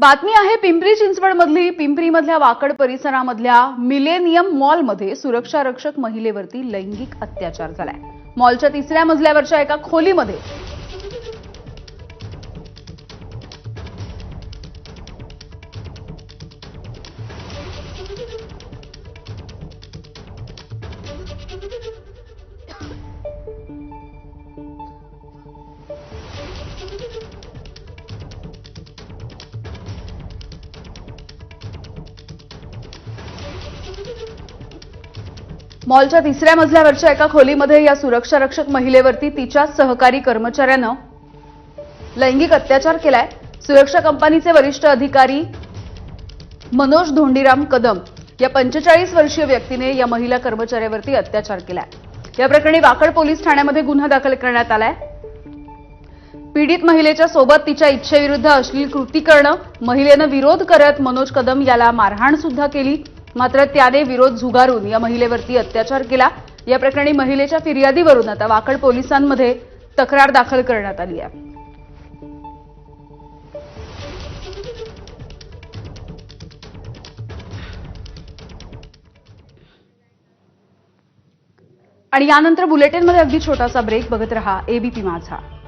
बातमी आहे पिंपरी चिंचवडमधली. पिंपरीमधल्या वाकड परिसरामधल्या मिलेनियम मॉलमध्ये सुरक्षा रक्षक महिलेवरती लैंगिक अत्याचार झालाय. मॉलच्या तिसऱ्या मजल्यावरच्या एका खोलीमध्ये मॉलच्या तिसऱ्या मजल्यावरच्या एका खोलीमध्ये या सुरक्षा रक्षक महिलेवरती तिच्या सहकारी कर्मचाऱ्यानं लैंगिक अत्याचार केलाय. सुरक्षा कंपनीचे वरिष्ठ अधिकारी मनोज धोंडीराम कदम या पंचेचाळीस वर्षीय व्यक्तीने या महिला कर्मचाऱ्यावरती अत्याचार केलाय. या प्रकरणी वाकड पोलीस ठाण्यामध्ये गुन्हा दाखल करण्यात आलाय. पीडित महिलेच्या सोबत तिच्या इच्छेविरुद्ध अश्लील कृती करणं महिलेनं विरोध करत मनोज कदम याला मारहाण सुद्धा केली. मात्र त्याने विरोध झुगारून या महिलेवरती अत्याचार केला. या प्रकरणी महिलेच्या फिर्यादीवरून आता वाकड पोलिसांमध्ये तक्रार दाखल करण्यात आली आहे. आणि यानंतर बुलेटिनमध्ये अगदी छोटासा ब्रेक बघत रहा. एबीपी माझा.